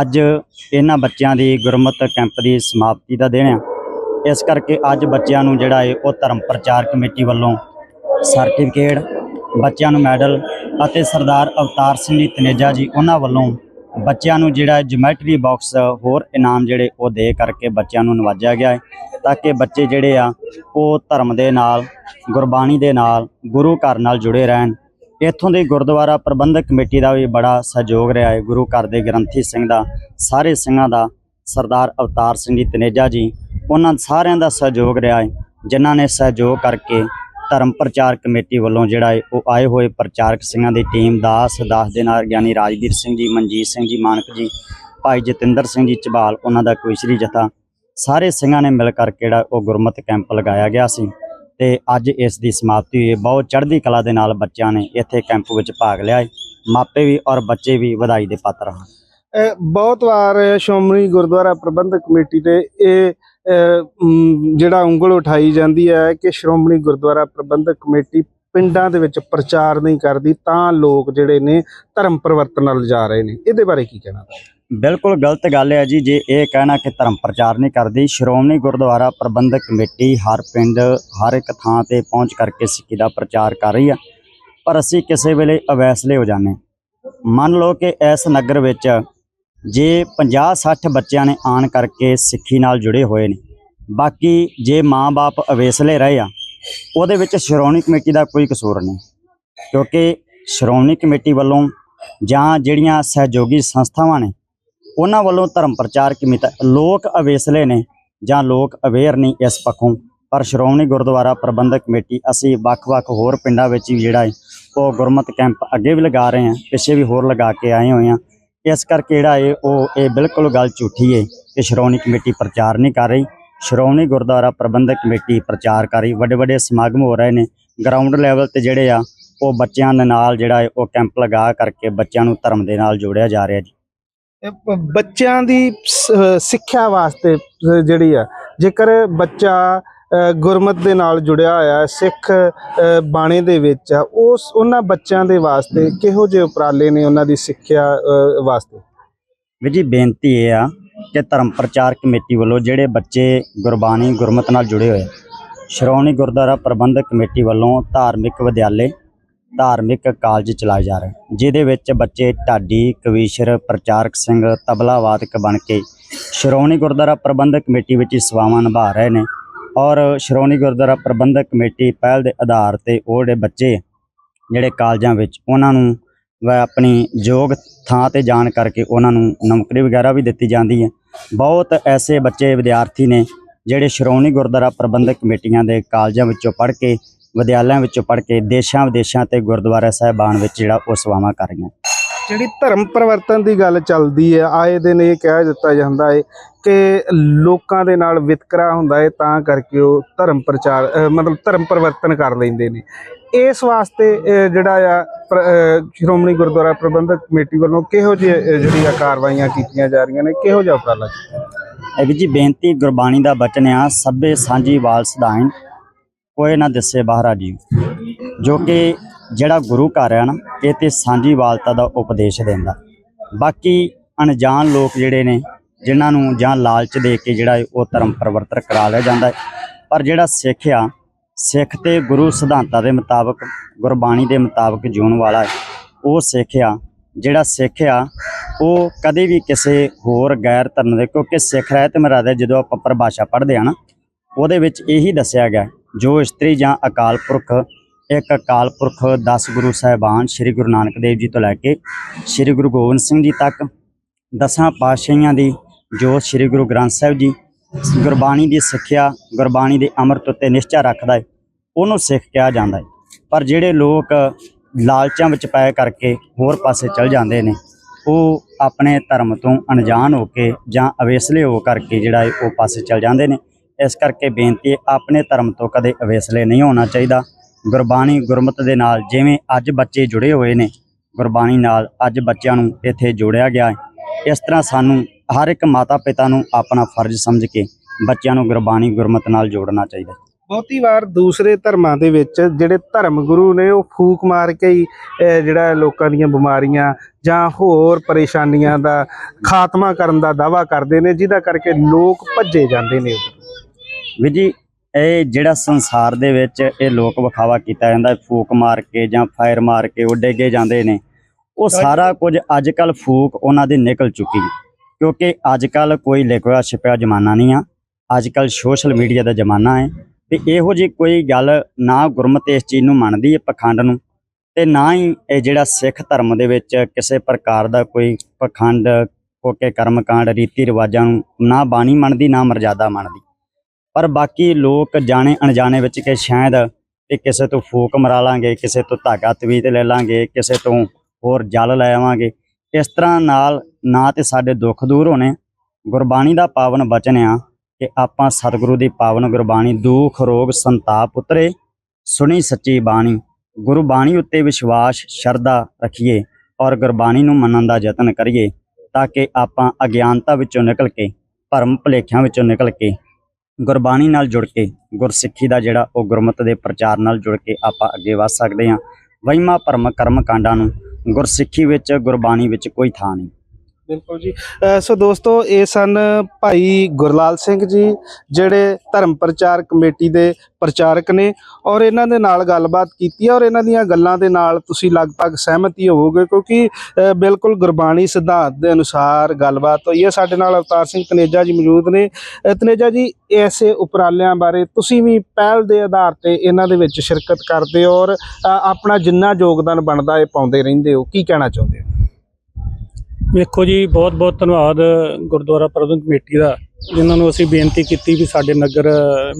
ਅੱਜ ਇਹਨਾਂ ਬੱਚਿਆਂ ਦੀ ਗੁਰਮਤ ਕੈਂਪ ਦੀ ਸਮਾਪਤੀ ਦਾ ਦਿਨ ਆ। ਇਸ ਕਰਕੇ ਅੱਜ ਬੱਚਿਆਂ ਨੂੰ ਜਿਹੜਾ ਹੈ ਉਹ ਧਰਮ ਪ੍ਰਚਾਰ ਕਮੇਟੀ ਵੱਲੋਂ ਸਰਟੀਫਿਕੇਟ, ਬੱਚਿਆਂ ਨੂੰ ਮੈਡਲ ਅਤੇ ਸਰਦਾਰ ਅਵਤਾਰ ਸਿੰਘ ਜੀ ਤਨੇਜਾ ਜੀ ਉਹਨਾਂ ਵੱਲੋਂ ਬੱਚਿਆਂ ਨੂੰ ਜਿਹੜਾ ਜਿਓਮੈਟਰੀ ਬਾਕਸ ਹੋਰ ਇਨਾਮ ਜਿਹੜੇ ਉਹ ਦੇ ਕਰਕੇ ਬੱਚਿਆਂ ਨੂੰ ਨਵਾਜਿਆ ਗਿਆ ਹੈ, ਤਾਂ ਕਿ ਬੱਚੇ ਜਿਹੜੇ ਆ, ਉਹ ਧਰਮ ਦੇ ਨਾਲ, ਗੁਰਬਾਣੀ ਦੇ ਨਾਲ, ਗੁਰੂ ਘਰ ਨਾਲ ਜੁੜੇ ਰਹਿਣ। ਇੱਥੋਂ ਦੀ ਗੁਰਦੁਆਰਾ ਪ੍ਰਬੰਧਕ ਕਮੇਟੀ ਦਾ ਵੀ ਬੜਾ ਸਹਿਯੋਗ ਰਿਹਾ ਹੈ। ਗੁਰੂ ਘਰ ਦੇ ਗ੍ਰੰਥੀ ਸਿੰਘ ਦਾ, ਸਾਰੇ ਸਿੰਘਾਂ ਦਾ, ਸਰਦਾਰ ਅਵਤਾਰ ਸਿੰਘ ਜੀ, ਤਨੇਜਾ ਜੀ, ਉਹਨਾਂ ਸਾਰਿਆਂ ਦਾ ਸਹਿਯੋਗ ਰਿਹਾ ਹੈ, ਜਿਨ੍ਹਾਂ ਨੇ ਸਹਿਯੋਗ ਕਰਕੇ ਧਰਮ ਪ੍ਰਚਾਰ ਕਮੇਟੀ ਵੱਲੋਂ ਜਿਹੜਾ ਹੈ ਉਹ ਆਏ ਹੋਏ ਪ੍ਰਚਾਰਕ ਸਿੰਘਾਂ ਦੀ ਟੀਮ ਦਾਸ ਦਾਸ ਦੇ ਨਾਲ ਗਿਆਨੀ ਰਾਜਵੀਰ ਸਿੰਘ ਜੀ, ਮਨਜੀਤ ਸਿੰਘ ਜੀ, ਮਾਨਕ ਜੀ, ਭਾਈ ਜਤਿੰਦਰ ਸਿੰਘ ਜੀ ਝਬਾਲ ਉਹਨਾਂ ਦਾ ਕਵਿਸ਼ਰੀ ਜਥਾ। ਸਾਰੇ ਸਿੰਘਾਂ ਨੇ ਮਿਲ ਕਰਕੇ ਜਿਹੜਾ ਉਹ ਗੁਰਮਤਿ ਕੈਂਪ ਲਗਾਇਆ ਗਿਆ ਸੀ ਤੇ ਅੱਜ ਇਸ ਦੀ ਸਮਾਪਤੀ ਹੋਈ। ਬਹੁਤ ਚੜ੍ਹਦੀ ਕਲਾ ਦੇ ਨਾਲ ਬੱਚਿਆਂ ਨੇ ਇੱਥੇ ਕੈਂਪ ਵਿੱਚ ਭਾਗ ਲਿਆ ਹੈ। ਮਾਪੇ ਵੀ ਔਰ ਬੱਚੇ ਵੀ ਵਧਾਈ ਦੇ ਪਾਤਰ ਹਨ। ਬਹੁਤ ਵਾਰ ਸ਼੍ਰੋਮਣੀ ਗੁਰਦੁਆਰਾ ਪ੍ਰਬੰਧਕ ਕਮੇਟੀ ਤੇ ਇਹ ਜਿਹੜਾ ਉਂਗਲ ਉਠਾਈ ਜਾਂਦੀ ਹੈ ਕਿ ਸ਼੍ਰੋਮਣੀ ਗੁਰਦੁਆਰਾ ਪ੍ਰਬੰਧਕ ਕਮੇਟੀ ਪਿੰਡਾਂ ਦੇ ਵਿੱਚ ਪ੍ਰਚਾਰ ਨਹੀਂ ਕਰਦੀ, ਤਾਂ ਲੋਕ ਜਿਹੜੇ ਨੇ ਧਰਮ ਪਰਿਵਰਤਨ ਨਾਲ ਜਾ ਰਹੇ ਨੇ। ਇਹਦੇ ਬਾਰੇ ਕੀ ਕਹਿਣਾ ਬਿਲਕੁਲ ਗਲਤ ਗੱਲ ਹੈ ਜੀ, ਜੇ ਇਹ ਕਹਿਣਾ ਕਿ ਧਰਮ ਪ੍ਰਚਾਰ ਨਹੀਂ ਕਰਦੀ, ਸ਼੍ਰੋਮਣੀ ਗੁਰਦੁਆਰਾ ਪ੍ਰਬੰਧਕ ਕਮੇਟੀ ਹਰ ਪਿੰਡ, ਹਰ ਇੱਕ ਥਾਂ ਤੇ ਪਹੁੰਚ ਕਰਕੇ ਸਿੱਖੀ ਦਾ ਪ੍ਰਚਾਰ ਕਰ ਰਹੀ ਆ ਪਰ ਅਸੀਂ ਕਿਸੇ ਵੇਲੇ ਅਵੈਸਲੇ ਹੋ ਜਾਂਦੇ ਹਾਂ। ਮੰਨ ਲਓ ਕਿ ਇਸ ਨਗਰ ਵਿੱਚ ਜੇ 50-60 ਬੱਚਿਆਂ ਨੇ ਆਣ ਕਰਕੇ ਸਿੱਖੀ ਨਾਲ ਜੁੜੇ ਹੋਏ ਨੇ, ਬਾਕੀ ਜੇ ਮਾਂ-ਬਾਪ ਅਵੇਸਲੇ ਰਹੇ ਆ, ਉਹਦੇ ਵਿੱਚ ਸ਼੍ਰੋਮਣੀ ਕਮੇਟੀ ਦਾ ਕੋਈ ਕਸੂਰ ਨਹੀਂ। ਕਿਉਂਕਿ ਸ਼੍ਰੋਮਣੀ ਕਮੇਟੀ ਵੱਲੋਂ ਜਾਂ ਜਿਹੜੀਆਂ ਸਹਿਯੋਗੀ ਸੰਸਥਾਵਾਂ ਨੇ, ਉਹਨਾਂ ਵੱਲੋਂ ਧਰਮ ਪ੍ਰਚਾਰ ਕਮੇਟੀ ਲੋਕ ਅਵੇਸਲੇ ਨੇ ਜਾਂ ਲੋਕ ਅਵੇਅਰ ਨਹੀਂ ਇਸ ਪੱਖੋਂ, ਪਰ ਸ਼੍ਰੋਮਣੀ ਗੁਰਦੁਆਰਾ ਪ੍ਰਬੰਧਕ ਕਮੇਟੀ ਅਸੀਂ ਵੱਖ-ਵੱਖ ਹੋਰ ਪਿੰਡਾਂ ਵਿੱਚ ਵੀ ਜਿਹੜਾ ਹੈ, ਉਹ ਗੁਰਮਤ ਕੈਂਪ ਅੱਗੇ ਵੀ ਲਗਾ ਰਹੇ ਹਾਂ, ਪਿੱਛੇ ਵੀ ਹੋਰ ਲਗਾ ਕੇ ਆਏ ਹੋਏ ਹਾਂ। ਇਸ ਕਰਕੇ ਜਿਹੜਾ ਹੈ ਉਹ, ਇਹ ਬਿਲਕੁਲ ਗੱਲ ਝੂਠੀ ਹੈ ਕਿ ਸ਼੍ਰੋਮਣੀ ਕਮੇਟੀ ਪ੍ਰਚਾਰ ਨਹੀਂ ਕਰ ਰਹੀ। ਸ਼੍ਰੋਮਣੀ ਗੁਰਦੁਆਰਾ ਪ੍ਰਬੰਧਕ ਕਮੇਟੀ ਪ੍ਰਚਾਰ ਕਰ ਰਹੀ। ਵੱਡੇ ਵੱਡੇ ਸਮਾਗਮ ਹੋ ਰਹੇ ਨੇ। ਗਰਾਊਂਡ ਲੈਵਲ ਤੇ ਜਿਹੜੇ ਆ, ਉਹ ਬੱਚਿਆਂ ਦੇ ਨਾਲ ਜਿਹੜਾ ਹੈ ਉਹ ਕੈਂਪ ਲਗਾ ਕਰਕੇ ਬੱਚਿਆਂ ਨੂੰ ਧਰਮ ਦੇ ਨਾਲ ਜੋੜਿਆ ਜਾ ਰਿਹਾ ਜੀ। ਬੱਚਿਆਂ ਦੀ ਸ- ਸਿੱਖਿਆ ਵਾਸਤੇ ਜਿਹੜੀ ਆ, ਜੇਕਰ ਬੱਚਾ ਗੁਰਮਤ ਦੇ ਨਾਲ ਜੁੜਿਆ ਹੋਇਆ ਸਿੱਖ ਅ, ਬਾਣੇ ਦੇ ਵਿੱਚ ਆ ਉਸ ਉਹਨਾਂ ਬੱਚਿਆਂ ਦੇ ਵਾਸਤੇ ਕਿਹੋ ਜਿਹੇ ਉਪਰਾਲੇ ਨੇ ਉਹਨਾਂ ਦੀ ਸਿੱਖਿਆ ਵਾਸਤੇ? ਵੀ ਜੀ ਬੇਨਤੀ ਇਹ ਆ ਕਿ ਧਰਮ ਪ੍ਰਚਾਰ ਕਮੇਟੀ ਵੱਲੋਂ ਜਿਹੜੇ ਬੱਚੇ ਗੁਰਬਾਣੀ ਗੁਰਮਤ ਨਾਲ ਜੁੜੇ ਹੋਏ ਆ, ਸ਼੍ਰੋਮਣੀ ਗੁਰਦੁਆਰਾ ਪ੍ਰਬੰਧਕ ਕਮੇਟੀ ਵੱਲੋਂ ਧਾਰਮਿਕ ਵਿਦਿਆਲੇ ਧਾਰਮਿਕ ਕਾਲਜ ਚਲਾਏ ਜਾ ਰਹੇ ਜਿਹਦੇ ਵਿੱਚ ਬੱਚੇ ਢਾਡੀ ਕਵੀਸ਼ਰ ਪ੍ਰਚਾਰਕ ਸਿੰਘ ਤਬਲਾ ਵਾਦਕ ਬਣ ਕੇ ਸ਼੍ਰੋਮਣੀ ਗੁਰਦੁਆਰਾ ਪ੍ਰਬੰਧਕ ਕਮੇਟੀ ਵਿੱਚ ਸੇਵਾਵਾਂ ਨਿਭਾ ਰਹੇ ਨੇ ਔਰ ਸ਼੍ਰੋਮਣੀ ਗੁਰਦੁਆਰਾ ਪ੍ਰਬੰਧਕ ਕਮੇਟੀ ਪਹਿਲ ਦੇ ਆਧਾਰ ਤੇ ਉਹ ਜਿਹੜੇ ਬੱਚੇ ਜਿਹੜੇ ਕਾਲਜਾਂ ਵਿੱਚ ਉਹਨਾਂ ਨੂੰ ਆਪਣੀ ਯੋਗ ਥਾਂ ਤੇ ਜਾਣ ਕਰਕੇ ਉਹਨਾਂ ਨੂੰ ਨੌਕਰੀ ਵਗੈਰਾ ਵੀ ਦਿੱਤੀ ਜਾਂਦੀ ਹੈ। ਬਹੁਤ ਐਸੇ ਬੱਚੇ ਵਿਦਿਆਰਥੀ ਨੇ ਜਿਹੜੇ ਸ਼੍ਰੋਮਣੀ ਗੁਰਦੁਆਰਾ ਪ੍ਰਬੰਧਕ ਕਮੇਟੀਆਂ ਦੇ ਕਾਲਜਾਂ ਵਿੱਚੋਂ ਪੜ੍ਹ ਕੇ, ਵਿਦਿਆਲਿਆਂ ਵਿੱਚੋਂ ਪੜ੍ਹ ਕੇ ਦੇਸ਼ਾਂ ਵਿਦੇਸ਼ਾਂ ਤੇ ਗੁਰਦੁਆਰਾ ਸਾਹਿਬਾਨ ਵਿੱਚ ਜਿਹੜਾ ਉਹ ਸੇਵਾਵਾਂ ਕਰ ਰਹੀਆਂ ਜਿਹੜੀ ਧਰਮ ਪਰਿਵਰਤਨ ਦੀ ਗੱਲ ਚੱਲਦੀ ਹੈ, ਆਏ ਦਿਨ ਇਹ ਕਹਿ ਦਿੱਤਾ ਜਾਂਦਾ ਹੈ ਕਿ ਲੋਕਾਂ ਦੇ ਨਾਲ ਵਿਤਕਰਾ ਹੁੰਦਾ ਹੈ, ਤਾਂ ਕਰਕੇ ਉਹ ਧਰਮ ਪ੍ਰਚਾਰ ਮਤਲਬ ਧਰਮ ਪਰਿਵਰਤਨ ਕਰ ਲੈਂਦੇ ਨੇ। ਇਸ ਵਾਸਤੇ ਜਿਹੜਾ ਆ, ਪ੍ਰ- ਸ਼੍ਰੋਮਣੀ ਗੁਰਦੁਆਰਾ ਪ੍ਰਬੰਧਕ ਕਮੇਟੀ ਵੱਲੋਂ ਕਿਹੋ ਜਿਹੇ, ਅਹ ਜਿਹੜੀਆਂ ਕਾਰਵਾਈਆਂ ਕੀਤੀਆਂ ਜਾ ਰਹੀਆਂ ਨੇ, ਕਿਹੋ ਜਿਹਾ ਉਪਰਾਲਾ ਕੀਤਾ? ਇਹ ਜੀ ਬੇਨਤੀ, ਗੁਰਬਾਣੀ ਦਾ ਬਚਨ ਆ, ਸਭੇ ਸਾਂਝੀ ਵਾਲ ਸਦਾਇਨ ਕੋਏ ਨਾ ਦਿਸੇ ਬਾਹਰਾ ਜੀ। ਜੋ ਕਿ ਜਿਹੜਾ ਗੁਰੂ ਘਰ ਹੈ ਨਾ, ਇਹ ਤੇ ਸਾਂਝੀ ਵਾਲਤਾ ਦਾ ਉਪਦੇਸ਼ ਦਿੰਦਾ। ਬਾਕੀ ਅਣਜਾਣ ਲੋਕ ਜਿਹੜੇ ਨੇ, ਜਿਨ੍ਹਾਂ ਨੂੰ ਜਾਂ ਲਾਲਚ ਦੇ ਕੇ ਜਿਹੜਾ ਹੈ ਉਹ ਧਰਮ ਪਰਿਵਰਤਨ ਕਰਾ ਲਿਆ ਜਾਂਦਾ ਹੈ, ਪਰ ਜਿਹੜਾ ਸਿੱਖ ਆ, ਸਿੱਖ ਤੇ ਗੁਰੂ ਸਿਧਾਂਤਾਂ ਦੇ ਮੁਤਾਬਕ, ਗੁਰਬਾਣੀ ਦੇ ਮੁਤਾਬਕ ਜਿਉਣ ਵਾਲਾ ਹੈ, ਉਹ ਸਿੱਖ ਆ। ਜਿਹੜਾ ਸਿੱਖ ਆ, ਉਹ ਕਦੇ ਵੀ ਕਿਸੇ ਹੋਰ ਗੈਰ ਧਰਮ ਦੇ, ਕਿਉਂਕਿ ਸਿੱਖ ਰਹਿਤ ਮਰਾਦਾ ਜਦੋਂ ਆਪਾਂ ਪਰਿਭਾਸ਼ਾ ਪੜ੍ਹਦੇ ਆ ਨਾ, ਉਹਦੇ ਵਿੱਚ ਇਹੀ ਦੱਸਿਆ ਗਿਆ ਜੋ ਇਸਤਰੀ ਜਾਂ ਅਕਾਲ ਪੁਰਖ ਇੱਕ ਅਕਾਲ ਪੁਰਖ 10 ਗੁਰੂ ਸਾਹਿਬਾਨ ਸ੍ਰੀ ਗੁਰੂ ਨਾਨਕ ਦੇਵ ਜੀ ਤੋਂ ਲੈ ਕੇ ਸ੍ਰੀ ਗੁਰੂ ਗੋਬਿੰਦ ਸਿੰਘ ਜੀ ਤੱਕ, ਦਸਾਂ ਪਾਤਸ਼ਾਹੀਆਂ ਦੀ ਜੋ ਸ੍ਰੀ ਗੁਰੂ ਗ੍ਰੰਥ ਸਾਹਿਬ ਜੀ, ਗੁਰਬਾਣੀ ਦੀ ਸਿੱਖਿਆ, ਗੁਰਬਾਣੀ ਦੇ ਅੰਮ੍ਰਿਤ ਉੱਤੇ ਨਿਸ਼ਚਾ ਰੱਖਦਾ ਹੈ, ਉਹਨੂੰ ਸਿੱਖ ਕਿਹਾ ਜਾਂਦਾ ਹੈ। ਪਰ ਜਿਹੜੇ ਲੋਕ ਲਾਲਚਾਂ ਵਿੱਚ ਪੈ ਕਰਕੇ ਹੋਰ ਪਾਸੇ ਚਲ ਜਾਂਦੇ ਨੇ, ਉਹ ਆਪਣੇ ਧਰਮ ਤੋਂ ਅਣਜਾਣ ਹੋ ਕੇ ਜਾਂ ਅਵੇਸਲੇ ਹੋ ਕਰਕੇ ਜਿਹੜਾ ਹੈ ਉਹ ਪਾਸੇ ਚਲ ਜਾਂਦੇ ਨੇ। ਇਸ ਕਰਕੇ ਬੇਨਤੀ ਆਪਣੇ ਧਰਮ ਤੋਂ ਕਦੇ ਅਵੇਸਲੇ ਨਹੀਂ ਹੋਣਾ ਚਾਹੀਦਾ। ਗੁਰਬਾਣੀ ਗੁਰਮਤ ਦੇ ਨਾਲ ਜਿਵੇਂ ਅੱਜ ਬੱਚੇ ਜੁੜੇ ਹੋਏ ਨੇ ਗੁਰਬਾਣੀ ਨਾਲ ਅੱਜ ਬੱਚਿਆਂ ਨੂੰ ਇੱਥੇ ਜੋੜਿਆ ਗਿਆ ਹੈ ਇਸ ਤਰ੍ਹਾਂ ਸਾਨੂੰ ਹਰ ਇੱਕ ਮਾਤਾ ਪਿਤਾ ਨੂੰ ਆਪਣਾ ਫਰਜ਼ ਸਮਝ ਕੇ ਬੱਚਿਆਂ ਨੂੰ ਗੁਰਬਾਣੀ ਗੁਰਮਤ ਨਾਲ ਜੋੜਨਾ ਚਾਹੀਦਾ ਹੈ। ਬਹੁਤੀ ਵਾਰ ਦੂਸਰੇ ਧਰਮਾਂ ਦੇ ਵਿੱਚ ਜਿਹੜੇ ਧਰਮ ਗੁਰੂ ਨੇ ਉਹ ਫੂਕ ਮਾਰ ਕੇ ਹੀ ਜਿਹੜਾ ਲੋਕਾਂ ਦੀਆਂ ਬਿਮਾਰੀਆਂ ਜਾਂ ਹੋਰ ਪਰੇਸ਼ਾਨੀਆਂ ਦਾ ਖਾਤਮਾ ਕਰਨ ਦਾ ਦਾਵਾ ਕਰਦੇ ਨੇ ਜਿਹਦਾ ਕਰਕੇ ਲੋਕ ਭੱਜੇ ਜਾਂਦੇ ਨੇ। ਵੀ ਜੀ ਇਹ ਜਿਹੜਾ ਸੰਸਾਰ ਦੇ ਵਿੱਚ ਇਹ ਲੋਕ ਵਿਖਾਵਾ ਕੀਤਾ ਜਾਂਦਾ ਫੂਕ ਮਾਰ ਕੇ ਜਾਂ ਫਾਇਰ ਮਾਰ ਕੇ ਉਹ ਡੇਗੇ ਜਾਂਦੇ ਨੇ ਉਹ ਸਾਰਾ ਕੁਝ ਅੱਜ ਕੱਲ ਫੂਕ ਉਹਨਾਂ ਦੀ ਨਿਕਲ ਚੁੱਕੀ ਕਿਉਂਕਿ ਅੱਜ ਕੱਲ ਕੋਈ ਲਿਖਿਆ ਛਿਪਿਆ ਜ਼ਮਾਨਾ ਨਹੀਂ ਆ ਅੱਜ ਕੱਲ ਸੋਸ਼ਲ ਮੀਡੀਆ ਦਾ ਜ਼ਮਾਨਾ ਹੈ ਤੇ ਇਹੋ ਜਿਹੀ ਕੋਈ ਗੱਲ ਨਾ ਗੁਰਮਤਿ ਇਸ ਚੀਜ਼ ਨੂੰ ਮੰਨਦੀ ਹੈ ਪਖੰਡ ਨੂੰ ਤੇ ਨਾ ਹੀ ਇਹ ਜਿਹੜਾ ਸਿੱਖ ਧਰਮ ਦੇ ਵਿੱਚ ਕਿਸੇ ਪ੍ਰਕਾਰ ਦਾ ਕੋਈ ਪਖੰਡ ਕੋਕੇ ਕਰਮਕਾਂਡ ਰੀਤੀ ਰਿਵਾਜਾਂ ਨੂੰ ਨਾ ਬਾਣੀ ਮੰਨਦੀ ਨਾ ਮਰਜ਼ਾਦਾ ਮੰਨਦੀ। ਪਰ ਬਾਕੀ ਲੋਕ ਜਾਣੇ ਅਣਜਾਣੇ ਵਿੱਚ ਕਿ ਸ਼ਾਇਦ ਇਹ ਕਿਸੇ ਤੋਂ ਫੂਕ ਮਰਾ ਲਾਂਗੇ, ਕਿਸੇ ਤੋਂ ਧਾਗਾ ਤਵੀਤ ਲੈ ਲਾਂਗੇ, ਕਿਸੇ ਤੋਂ ਹੋਰ ਜਲ ਲੈ ਆਵਾਂਗੇ। ਇਸ ਤਰ੍ਹਾਂ ਨਾਲ ਨਾ ਤੇ ਸਾਡੇ ਦੁੱਖ ਦੂਰ ਹੋਣੇ। ਗੁਰਬਾਣੀ ਦਾ ਪਾਵਨ ਬਚਨ ਆ ਕਿ ਆਪਾਂ ਸਤਿਗੁਰੂ ਦੀ ਪਾਵਨ ਗੁਰਬਾਣੀ, ਦੁੱਖ, ਰੋਗ, ਸੰਤਾਪ ਉਤਰੇ, ਸੁਣੀ ਸੱਚੀ ਬਾਣੀ। ਗੁਰਬਾਣੀ ਉੱਤੇ ਵਿਸ਼ਵਾਸ, ਸ਼ਰਧਾ ਰੱਖੀਏ ਔਰ ਗੁਰਬਾਣੀ ਨੂੰ ਮੰਨਣ ਦਾ ਯਤਨ ਕਰੀਏ ਤਾਂ ਕਿ ਆਪਾਂ ਅਗਿਆਨਤਾ ਵਿੱਚੋਂ ਨਿਕਲ ਕੇ ਭਰਮ ਭੁਲੇਖਿਆਂ ਵਿੱਚੋਂ ਨਿਕਲ ਕੇ ਗੁਰਬਾਣੀ ਨਾਲ ਜੁੜ ਕੇ, ਗੁਰਸਿੱਖੀ ਦਾ ਜਿਹੜਾ ਉਹ ਗੁਰਮਤਿ ਦੇ ਪ੍ਰਚਾਰ ਨਾਲ ਜੁੜ ਕੇ ਆਪਾਂ ਅੱਗੇ ਵਧ ਸਕਦੇ ਹਾਂ। ਵਹਿਮਾਂ ਭਰਮ ਕਰਮ ਕਾਂਡਾਂ ਨੂੰ ਗੁਰਸਿੱਖੀ ਵਿੱਚ, ਗੁਰਬਾਣੀ ਵਿੱਚ ਕੋਈ ਥਾਂ ਨਹੀਂ। ਬਿਲਕੁਲ ਜੀ। ਸੋ ਦੋਸਤੋ, ਇਹ ਸਨ ਭਾਈ ਗੁਰਲਾਲ ਸਿੰਘ ਜੀ, ਜਿਹੜੇ ਧਰਮ ਪ੍ਰਚਾਰ ਕਮੇਟੀ ਦੇ ਪ੍ਰਚਾਰਕ ਨੇ ਔਰ ਇਹਨਾਂ ਦੇ ਨਾਲ ਗੱਲਬਾਤ ਕੀਤੀ ਔਰ ਇਹਨਾਂ ਦੀਆਂ ਗੱਲਾਂ ਦੇ ਨਾਲ ਤੁਸੀਂ ਲਗਭਗ ਸਹਿਮਤ ਹੀ ਹੋਵੋਗੇ ਕਿਉਂਕਿ ਬਿਲਕੁਲ ਗੁਰਬਾਣੀ ਸਿਧਾਂਤ ਦੇ ਅਨੁਸਾਰ ਗੱਲਬਾਤ ਹੋਈ ਹੈ ਸਾਡੇ ਨਾਲ ਅਵਤਾਰ ਸਿੰਘ ਤਨੇਜਾ ਜੀ ਮੌਜੂਦ ਨੇ। ਤਨੇਜਾ ਜੀ ਐਸੇ ਉਪਰਾਲਿਆਂ ਬਾਰੇ ਤੁਸੀਂ ਵੀ ਪਹਿਲ ਦੇ ਆਧਾਰ ਤੇ ਇਹਨਾਂ ਦੇ ਵਿੱਚ ਸ਼ਿਰਕਤ ਕਰਦੇ ਹੋ ਔਰ ਆਪਣਾ ਜਿੰਨਾ ਯੋਗਦਾਨ ਬਣਦਾ, ਇਹ ਪਾਉਂਦੇ ਰਹਿੰਦੇ ਹੋ। ਕੀ ਕਹਿਣਾ ਚਾਹੁੰਦੇ ਹੋ? ਵੇਖੋ ਜੀ, ਬਹੁਤ ਬਹੁਤ ਧੰਨਵਾਦ ਗੁਰਦੁਆਰਾ ਪ੍ਰਬੰਧਕ ਕਮੇਟੀ ਦਾ, ਜਿਨ੍ਹਾਂ ਨੂੰ ਅਸੀਂ ਬੇਨਤੀ ਕੀਤੀ ਵੀ ਸਾਡੇ ਨਗਰ,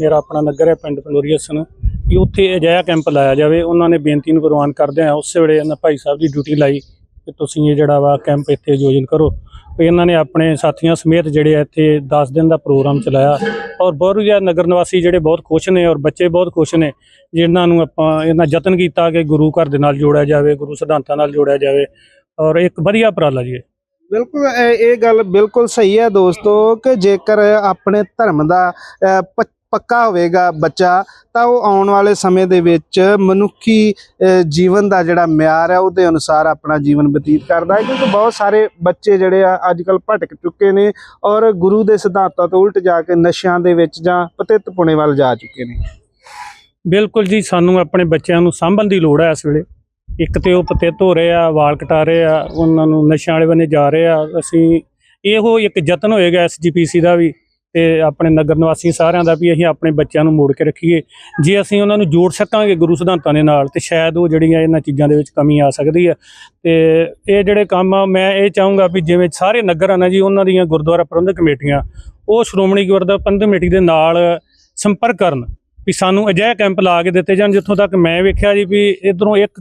ਮੇਰਾ ਆਪਣਾ ਨਗਰ ਹੈ, ਪਿੰਡ ਪੰਡੋਰੀਅਸਨ ਕਿ ਉੱਥੇ ਅਜਿਹਾ ਕੈਂਪ ਲਾਇਆ ਜਾਵੇ। ਉਹਨਾਂ ਨੇ ਬੇਨਤੀ ਨੂੰ ਪ੍ਰਵਾਨ ਕਰਦੇ ਆ ਉਸੇ ਵੇਲੇ ਇਹਨਾਂ ਭਾਈ ਸਾਹਿਬ ਦੀ ਡਿਊਟੀ ਲਾਈ ਕਿ ਤੁਸੀਂ ਇਹ ਜਿਹੜਾ ਵਾ ਕੈਂਪ ਇੱਥੇ ਆਯੋਜਨ ਕਰੋ। ਵੀ ਇਹਨਾਂ ਨੇ ਆਪਣੇ ਸਾਥੀਆਂ ਸਮੇਤ ਜਿਹੜੇ ਆ ਇੱਥੇ 10 ਦਿਨ ਦਾ ਪ੍ਰੋਗਰਾਮ ਚਲਾਇਆ। ਔਰ ਬੋਰੂਜਾ ਨਗਰ ਨਿਵਾਸੀ ਜਿਹੜੇ ਬਹੁਤ ਖੁਸ਼ ਨੇ ਔਰ ਬੱਚੇ ਬਹੁਤ ਖੁਸ਼ ਨੇ, ਜਿਨ੍ਹਾਂ ਨੂੰ ਆਪਾਂ ਇਹਨਾਂ ਯਤਨ ਕੀਤਾ ਕਿ ਗੁਰੂ ਘਰ ਦੇ ਨਾਲ ਜੋੜਿਆ ਜਾਵੇ, ਗੁਰੂ ਸਿਧਾਂਤਾਂ ਨਾਲ ਜੋੜਿਆ ਜਾਵੇ। ਔਰ ਇੱਕ ਵਧੀਆ ਉਪਰਾਲਾ ਜੀ ਬਿਲਕੁਲ ਇਹ ਇਹ ਗੱਲ ਬਿਲਕੁਲ ਸਹੀ ਹੈ ਦੋਸਤੋ ਕਿ ਜੇਕਰ ਆਪਣੇ ਧਰਮ ਦਾ ਅਹ, ਪ- ਪੱਕਾ ਹੋਵੇਗਾ ਬੱਚਾ ਤਾਂ ਉਹ ਆਉਣ ਵਾਲੇ ਸਮੇਂ ਦੇ ਵਿੱਚ ਮਨੁੱਖੀ ਅਹ, ਜੀਵਨ ਦਾ ਜਿਹੜਾ ਮਿਆਰ ਹੈ ਉਹਦੇ ਅਨੁਸਾਰ ਆਪਣਾ ਜੀਵਨ ਬਤੀਤ ਕਰਦਾ ਹੈ। ਕਿਉਂਕਿ ਬਹੁਤ ਸਾਰੇ ਬੱਚੇ ਜਿਹੜੇ ਆ ਅੱਜ ਕੱਲ ਭਟਕ ਚੁੱਕੇ ਨੇ ਔਰ ਗੁਰੂ ਦੇ ਸਿਧਾਂਤਾਂ ਤੋਂ ਉਲਟ ਜਾ ਕੇ ਨਸ਼ਿਆਂ ਦੇ ਵਿੱਚ ਜਾਂ ਪਤਿਤ ਪੁਣੇ ਵੱਲ ਜਾ ਚੁੱਕੇ ਨੇ। ਬਿਲਕੁਲ ਜੀ ਸਾਨੂੰ ਆਪਣੇ ਬੱਚਿਆਂ ਨੂੰ ਸਾਂਭਣ ਦੀ ਲੋੜ ਹੈ ਇਸ ਵੇਲੇ। ਇੱਕ ਤੇ ਉਹ ਪਤਿਤ ਹੋ ਰਹੇ ਆ, ਵਾਲ ਕਟਾ ਰਹੇ ਆ, ਉਹਨਾਂ ਨੂੰ ਨਸ਼ਿਆਂ ਵਾਲੇ ਬੰਨੇ ਜਾ ਰਹੇ ਆ। ਅਸੀਂ ਇਹੋ ਇੱਕ ਯਤਨ ਹੋਏਗਾ ਐਸਜੀਪੀਸੀ ਦਾ ਵੀ ਤੇ ਆਪਣੇ ਨਗਰ ਨਿਵਾਸੀ ਸਾਰਿਆਂ ਦਾ ਵੀ ਅਸੀਂ ਆਪਣੇ ਬੱਚਿਆਂ ਨੂੰ ਮੋੜ ਕੇ ਰੱਖੀਏ। ਜੇ ਅਸੀਂ ਉਹਨਾਂ ਨੂੰ ਜੋੜ ਸਕਾਂਗੇ ਗੁਰੂ ਸਿਧਾਂਤਾਂ ਦੇ ਨਾਲ ਤੇ ਸ਼ਾਇਦ ਉਹ ਜਿਹੜੀਆਂ ਇਹਨਾਂ ਚੀਜ਼ਾਂ ਦੇ ਵਿੱਚ ਕਮੀ ਆ ਸਕਦੀ ਹੈ ਤੇ ਇਹ ਜਿਹੜੇ ਕੰਮ ਆ, ਮੈਂ ਇਹ ਚਾਹੂੰਗਾ ਵੀ ਜਿਵੇਂ ਸਾਰੇ ਨਗਰ ਆ ਨਾ ਜੀ, ਉਹਨਾਂ ਦੀਆਂ ਗੁਰਦੁਆਰਾ ਪ੍ਰਬੰਧਕ ਕਮੇਟੀਆਂ, ਉਹ ਸ਼੍ਰੋਮਣੀ ਗੁਰਦੁਆਰਾ ਪ੍ਰਬੰਧਕ ਕਮੇਟੀ ਦੇ ਨਾਲ ਸੰਪਰਕ ਕਰਨ। ਵੀ ਸਾਨੂੰ ਅਜਿਹੇ ਕੈਂਪ ਲਾ ਕੇ ਦਿੱਤੇ ਜਾਣ ਜਿੱਥੋਂ ਤੱਕ ਮੈਂ ਵੇਖਿਆ ਜੀ ਵੀ ਇਧਰੋਂ ਇੱਕ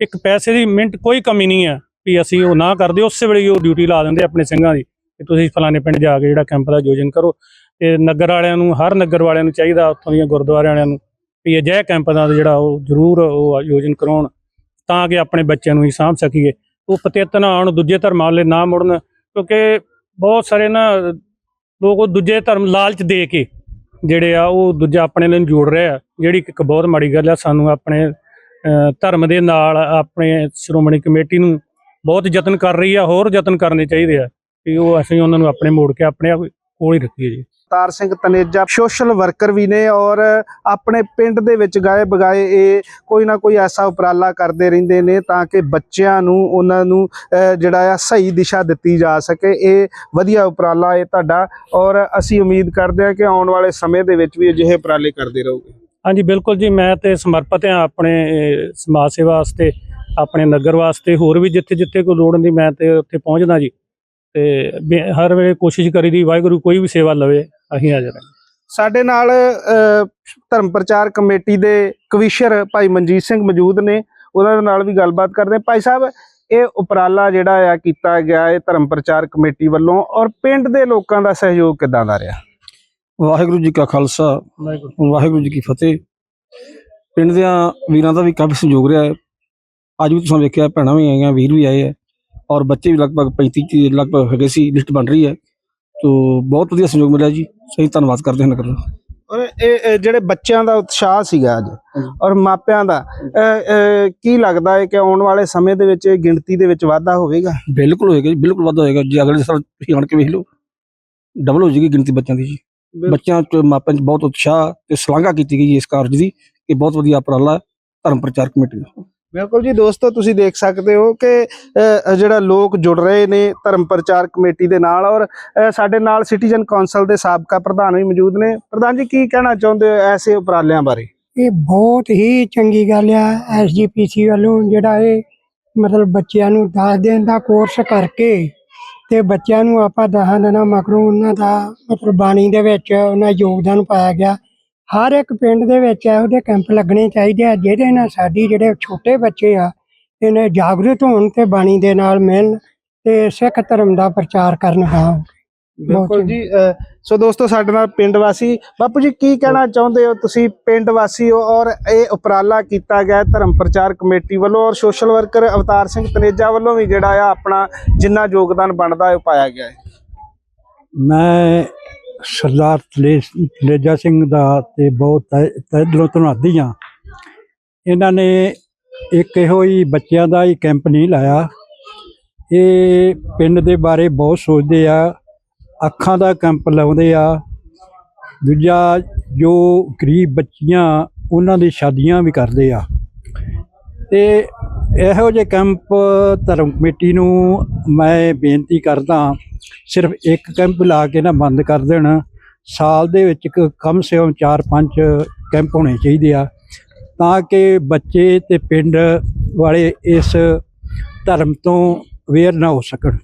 ਇੱਕ ਪੈਸੇ ਦੀ ਮਿੰਟ ਕੋਈ ਕਮੀ ਨਹੀਂ ਹੈ ਵੀ ਅਸੀਂ ਉਹ ਨਾ ਕਰਦੇ, ਉਸੇ ਵੇਲੇ ਉਹ ਡਿਊਟੀ ਲਾ ਦਿੰਦੇ ਆਪਣੇ ਸਿੰਘਾਂ ਦੀ ਕਿ ਤੁਸੀਂ ਫਲਾਣੇ ਪਿੰਡ ਜਾ ਕੇ ਜਿਹੜਾ ਕੈਂਪ ਦਾ ਆਯੋਜਨ ਕਰੋ। ਤੇ ਨਗਰ ਵਾਲਿਆਂ ਨੂੰ, ਹਰ ਨਗਰ ਵਾਲਿਆਂ ਨੂੰ ਚਾਹੀਦਾ ਉੱਥੋਂ ਦੀਆਂ ਗੁਰਦੁਆਰਿਆਂ ਵਾਲਿਆਂ ਨੂੰ ਵੀ ਅਜਿਹੇ ਕੈਂਪ ਦਾ ਜਿਹੜਾ ਉਹ ਜ਼ਰੂਰ ਉਹ ਆਯੋਜਨ ਕਰਾਉਣ ਤਾਂ ਕਿ ਆਪਣੇ ਬੱਚਿਆਂ ਨੂੰ ਹੀ ਸਾਂਭ ਸਕੀਏ। ਉਹ ਪਤਿਤ ਨਾ ਆਉਣ ਦੂਜੇ ਧਰਮਾਂ ਵਾਲੇ ਨਾ ਮੁੜਨ ਕਿਉਂਕਿ ਬਹੁਤ ਸਾਰੇ ਨਾ ਲੋਕ ਉਹ ਦੂਜੇ ਧਰਮ ਲਾਲਚ ਦੇ ਕੇ ਜਿਹੜੇ ਆ, ਉਹ ਦੂਜਾ ਆਪਣੇ ਨਾਲ ਜੋੜ ਰਹੇ ਆ ਜਿਹੜੀ ਇੱਕ ਬਹੁਤ ਮਾੜੀ ਗੱਲ ਆ, ਸਾਨੂੰ ਆਪਣੇ ਧਰਮ ਦੇ ਨਾਲ ਆਪਣੇ ਸ਼੍ਰੋਮਣੀ ਕਮੇਟੀ ਨੂੰ ਬਹੁਤ ਯਤਨ ਕਰ ਰਹੀ ਆ, ਹੋਰ ਯਤਨ ਕਰਨੇ ਚਾਹੀਦੇ ਆ। ਕਿ ਉਹ ਅਸੀਂ ਉਹਨਾਂ ਨੂੰ ਆਪਣੇ ਮੋੜ ਕੇ ਆਪਣੇ ਆਪ ਕੋਲ ਹੀ ਰੱਖੀਏ ਜੀ। ਅਵਤਾਰ ਸਿੰਘ ਤਨੇਜਾ ਸੋਸ਼ਲ ਵਰਕਰ ਵੀ ਨੇ ਔਰ ਆਪਣੇ ਪਿੰਡ ਦੇ ਵਿੱਚ ਗਾਏ ਬਗਾਏ ਇਹ ਕੋਈ ਨਾ ਕੋਈ ਐਸਾ ਉਪਰਾਲਾ ਕਰਦੇ ਰਹਿੰਦੇ ਨੇ ਤਾਂ ਕਿ ਬੱਚਿਆਂ ਨੂੰ, ਉਹਨਾਂ ਨੂੰ ਜਿਹੜਾ ਆ ਸਹੀ ਦਿਸ਼ਾ ਦਿੱਤੀ ਜਾ ਸਕੇ। ਇਹ ਵਧੀਆ ਉਪਰਾਲਾ ਹੈ ਤੁਹਾਡਾ ਔਰ ਅਸੀਂ ਉਮੀਦ ਕਰਦੇ ਹਾਂ ਕਿ ਆਉਣ ਵਾਲੇ ਸਮੇਂ ਦੇ ਵਿੱਚ ਵੀ ਅਜਿਹੇ ਉਪਰਾਲੇ ਕਰਦੇ ਰਹੋਗੇ। ਹਾਂਜੀ, ਬਿਲਕੁਲ ਜੀ, ਮੈਂ ਤੇ ਸਮਰਪਿਤ ਹਾਂ ਆਪਣੇ ਸਮਾਜ ਸੇਵਾ ਵਾਸਤੇ, ਆਪਣੇ ਨਗਰ ਵਾਸਤੇ, ਹੋਰ ਵੀ ਜਿੱਥੇ ਜਿੱਥੇ ਕੋਈ ਲੋੜ ਹੁੰਦੀ ਮੈਂ ਤੇ ਉੱਥੇ ਪਹੁੰਚਦਾ ਜੀ। ਤੇ ਬੇ- ਹਰ ਵੇਲੇ ਕੋਸ਼ਿਸ਼ ਕਰੀਦੀ ਵਾਹਿਗੁਰੂ ਕੋਈ ਵੀ ਸੇਵਾ ਲਵੇ। ਅਸੀਂ ਹਾਜ਼ਰ ਹਾਂ। ਸਾਡੇ ਨਾਲ ਧਰਮ ਪ੍ਰਚਾਰ ਕਮੇਟੀ ਦੇ ਕਵੀਸ਼ਰ ਭਾਈ ਮਨਜੀਤ ਸਿੰਘ ਮੌਜੂਦ ਨੇ। ਉਹਨਾਂ ਦੇ ਨਾਲ ਵੀ ਗੱਲਬਾਤ ਕਰਦੇ ਹਾਂ। ਭਾਈ ਸਾਹਿਬ ਇਹ ਉਪਰਾਲਾ ਜਿਹੜਾ ਆ ਕੀਤਾ ਗਿਆ ਹੈ ਧਰਮ ਪ੍ਰਚਾਰ ਕਮੇਟੀ ਵੱਲੋਂ ਔਰ ਪਿੰਡ ਦੇ ਲੋਕਾਂ ਦਾ ਸਹਿਯੋਗ ਕਿਦਾਂ ਦਾ ਰਿਹਾ? ਵਾਹਿਗੁਰੂ ਜੀ ਕਾ ਖਾਲਸਾ ਵਾਹਿਗੁਰੂ। ਵਾਹਿਗੁਰੂ ਜੀ ਕੀ ਫਤਿਹ। ਪਿੰਡ ਦਿਆਂ ਵੀਰਾਂ ਦਾ ਵੀ ਕਾਫੀ ਸਹਿਯੋਗ ਰਿਹਾ ਹੈ। ਅੱਜ ਵੀ ਤੁਸੀਂ ਵੇਖਿਆ ਭੈਣਾਂ ਵੀ ਆਈਆਂ ਵੀਰ ਵੀ ਆਏ ਹੈ ਔਰ ਬੱਚੇ ਵੀ ਲਗਭਗ 35 ਦੀ ਲਗਭਗ ਹੈਗੇ ਸੀ ਲਿਸਟ ਬਣ ਰਹੀ ਹੈ। ਤੋ ਬਹੁਤ ਵਧੀਆ ਸਹਿਯੋਗ ਮਿਲਿਆ ਜੀ। ਸਹੀ ਧੰਨਵਾਦ ਕਰਦੇ ਹਾਂ ਨਗਰ ਔਰ ਇਹ ਇਹ ਜਿਹੜੇ ਬੱਚਿਆਂ ਦਾ ਉਤਸ਼ਾਹ ਸੀਗਾ ਅੱਜ। ਔਰ ਮਾਪਿਆਂ ਦਾ ਅਹ, ਅਹ, ਕੀ ਲੱਗਦਾ ਹੈ ਕਿ ਆਉਣ ਵਾਲੇ ਸਮੇਂ ਦੇ ਵਿੱਚ ਇਹ ਗਿਣਤੀ ਦੇ ਵਿੱਚ ਵਾਧਾ ਹੋਵੇਗਾ? ਬਿਲਕੁਲ ਹੋਏਗਾ ਜੀ ਬਿਲਕੁਲ ਵਾਧਾ ਹੋਏਗਾ ਜੀ। ਅਗਲੇ ਸਾਲ ਤੁਸੀਂ ਆਣ ਕੇ ਵੇਖ ਲਓ ਡਬਲ ਹੋ ਜਾਏਗੀ ਗਿਣਤੀ ਬੱਚਿਆਂ ਦੀ ਜੀ। ਬੱਚਿਆਂ ਚ ਮਾਪਿਆਂ ਚ ਬਹੁਤ ਉਤਸ਼ਾਹ ਤੇ ਸ਼ਲਾਘਾ ਕੀਤੀ ਗਈ ਇਸ ਕਾਰਜ ਦੀ ਇਹ ਬਹੁਤ ਵਧੀਆ ਉਪਰਾਲਾ ਹੈ ਧਰਮ ਪ੍ਰਚਾਰ ਕਮੇਟੀ ਦਾ। ਬਿਲਕੁਲ ਜੀ, ਦੋਸਤੋ, ਤੁਸੀਂ ਦੇਖ ਸਕਦੇ ਹੋ ਕਿ ਜਿਹੜਾ ਲੋਕ ਜੁੜ ਰਹੇ ਨੇ ਧਰਮ ਪ੍ਰਚਾਰ ਕਮੇਟੀ ਦੇ ਨਾਲ ਔਰ ਸਾਡੇ ਨਾਲ ਸਿਟੀਜ਼ਨ ਕੌਂਸਲ ਦੇ ਸਾਬਕਾ ਪ੍ਰਧਾਨ ਵੀ ਮੌਜੂਦ ਨੇ। ਪ੍ਰਧਾਨ ਜੀ, ਕੀ ਕਹਿਣਾ ਚਾਹੁੰਦੇ ਹੋ ਐਸੇ ਉਪਰਾਲਿਆਂ ਬਾਰੇ? ਇਹ ਬਹੁਤ ਹੀ ਚੰਗੀ ਗੱਲ ਆ ਐਸਜੀਪੀਸੀ ਵੱਲੋਂ ਜਿਹੜਾ ਇਹ ਮਤਲਬ ਬੱਚਿਆਂ ਨੂੰ 10 ਦਿਨ ਦਾ ਕੋਰਸ ਕਰਕੇ ਤੇ ਬੱਚਿਆਂ ਨੂੰ ਆਪਾਂ 10 ਦਿਨਾਂ ਮਗਰੋਂ ਉਹਨਾਂ ਦਾ ਮਤਲਬ ਬਾਣੀ ਦੇ ਵਿੱਚ ਉਹਨਾਂ ਯੋਗਦਾਨ ਪਾਇਆ ਗਿਆ। ਹਰ ਇੱਕ ਪਿੰਡ ਦੇ ਵਿੱਚ ਇਹੋ ਜਿਹੇ ਕੈਂਪ ਲੱਗਣੇ ਚਾਹੀਦੇ ਆ ਜਿਹਦੇ ਨਾਲ ਸਾਡੀ ਜਿਹੜੇ ਛੋਟੇ ਬੱਚੇ ਆ ਇਹਨੇ ਜਾਗਰੂਕ ਹੋਣ ਤੇ ਬਾਣੀ ਦੇ ਨਾਲ ਮਿਲਣ ਤੇ ਸਿੱਖ ਧਰਮ ਦਾ ਪ੍ਰਚਾਰ ਕਰਨ ਦਾ ਬਿਲਕੁਲ ਜੀ ਸੋ ਦੋਸਤੋ ਸਾਡੇ ਨਾਲ ਪਿੰਡ ਵਾਸੀ ਬਾਪੂ ਜੀ ਕੀ ਕਹਿਣਾ ਚਾਹੁੰਦੇ ਹੋ ਤੁਸੀਂ ਪਿੰਡ ਵਾਸੀ ਹੋ ਔਰ ਇਹ ਉਪਰਾਲਾ ਕੀਤਾ ਗਿਆ ਹੈ ਧਰਮ ਪ੍ਰਚਾਰ ਕਮੇਟੀ ਵੱਲੋਂ ਔਰ ਸੋਸ਼ਲ ਵਰਕਰ ਅਵਤਾਰ ਸਿੰਘ ਤਨੇਜਾ ਵੱਲੋਂ ਵੀ ਜਿਹੜਾ ਆ ਆਪਣਾ ਜਿੰਨਾ ਯੋਗਦਾਨ ਬਣਦਾ ਹੈ ਉਹ ਪਾਇਆ ਗਿਆ ਹੈ? ਮੈਂ ਸਰਦਾਰ ਤਲੇ- ਤਲੇਜਾ ਸਿੰਘ ਦਾ ਤੇ ਬਹੁਤ ਤਹਿ ਤਹਿ ਦਿਲੋਂ ਧੰਨਵਾਦੀ ਹਾਂ। ਇਹਨਾਂ ਨੇ ਇੱਕ ਇਹੋ ਹੀ ਬੱਚਿਆਂ ਦਾ ਹੀ ਕੈਂਪ ਨਹੀਂ ਲਾਇਆ। ਇਹ ਪਿੰਡ ਦੇ ਬਾਰੇ ਬਹੁਤ ਸੋਚਦੇ ਆ, ਅੱਖਾਂ ਦਾ ਕੈਂਪ ਲਾਉਂਦੇ ਆ। ਦੂਜਾ ਜੋ ਗਰੀਬ ਬੱਚੀਆਂ, ਉਹਨਾਂ ਦੀ ਸ਼ਾਦੀਆਂ ਵੀ ਕਰਦੇ ਆ। ਤੇ ਇਹੋ ਜਿਹੇ ਕੈਂਪ ਧਰਮ ਕਮੇਟੀ ਨੂੰ ਮੈਂ ਬੇਨਤੀ ਕਰਦਾ ਸਿਰਫ ਇੱਕ ਕੈਂਪ ਲਾ ਕੇ ਨਾ ਬੰਦ ਕਰ ਦੇਣ। ਸਾਲ ਦੇ ਵਿੱਚ ਇੱਕ ਕਮ ਸੇ ਕਮ 4-5 ਕੈਂਪ ਹੋਣੇ ਚਾਹੀਦੇ ਆ, ਤਾਂ ਕਿ ਬੱਚੇ ਤੇ ਪਿੰਡ ਵਾਲੇ ਇਸ ਧਰਮ ਤੋਂ ਅਵੇਅਰ ਨਾ ਹੋ ਸਕਣ।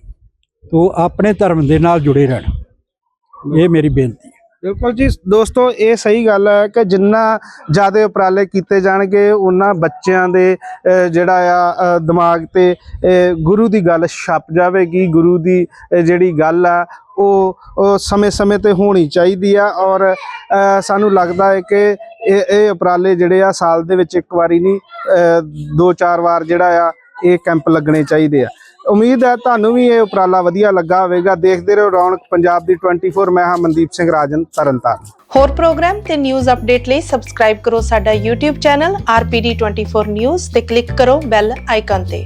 ਤੋਂ ਆਪਣੇ ਧਰਮ ਦੇ ਨਾਲ ਜੁੜੇ ਰਹਿਣ। ਇਹ ਮੇਰੀ ਬੇਨਤੀ। ਬਿਲਕੁਲ ਜੀ, ਦੋਸਤੋ, ਇਹ ਸਹੀ ਗੱਲ ਹੈ ਕਿ ਜਿੰਨਾ ਜ਼ਿਆਦਾ ਉਪਰਾਲੇ ਕੀਤੇ ਜਾਣਗੇ ਉਹਨਾਂ ਬੱਚਿਆਂ ਦੇ ਜਿਹੜਾ ਆ ਦਿਮਾਗ ਤੇ ਗੁਰੂ ਦੀ ਗੱਲ ਛਪ ਜਾਵੇਗੀ, ਗੁਰੂ ਦੀ ਜਿਹੜੀ ਗੱਲ ਆ, ਉਹ ਸਮੇਂ-ਸਮੇਂ ਤੇ ਹੋਣੀ ਚਾਹੀਦੀ ਆ ਔਰ ਸਾਨੂੰ ਲੱਗਦਾ ਹੈ ਕਿ ਇਹ ਇਹ ਉਪਰਾਲੇ ਜਿਹੜੇ ਆ, ਸਾਲ ਦੇ ਵਿੱਚ ਇੱਕ ਵਾਰੀ ਨਹੀਂ ਦੋ ਚਾਰ ਵਾਰ ਜਿਹੜਾ ਆ, ਇਹ ਕੈਂਪ ਲੱਗਣੇ ਚਾਹੀਦੇ ਆ। ਉਮੀਦ ਹੈ ਤੁਹਾਨੂੰ ਵੀ ਇਹ ਉਪਰਾਲਾ ਵਧੀਆ ਲੱਗਾ ਹੋਵੇਗਾ। ਦੇਖਦੇ ਰਹੋ ਰੌਣਕ ਪੰਜਾਬ ਦੀ 24 ਮੈਂ ਹਾਂ ਮਨਦੀਪ ਸਿੰਘ ਰਾਜਨ ਤਰਨਤਾਰਨ ਹੋਰ ਪ੍ਰੋਗਰਾਮ ਤੇ ਨਿਊਜ਼ ਅਪਡੇਟ ਲਈ ਸਬਸਕ੍ਰਾਈਬ ਕਰੋ ਸਾਡਾ YouTube ਚੈਨਲ RPD24 News ਤੇ ਕਲਿੱਕ ਕਰੋ ਬੈਲ ਆਈਕਨ ਤੇ।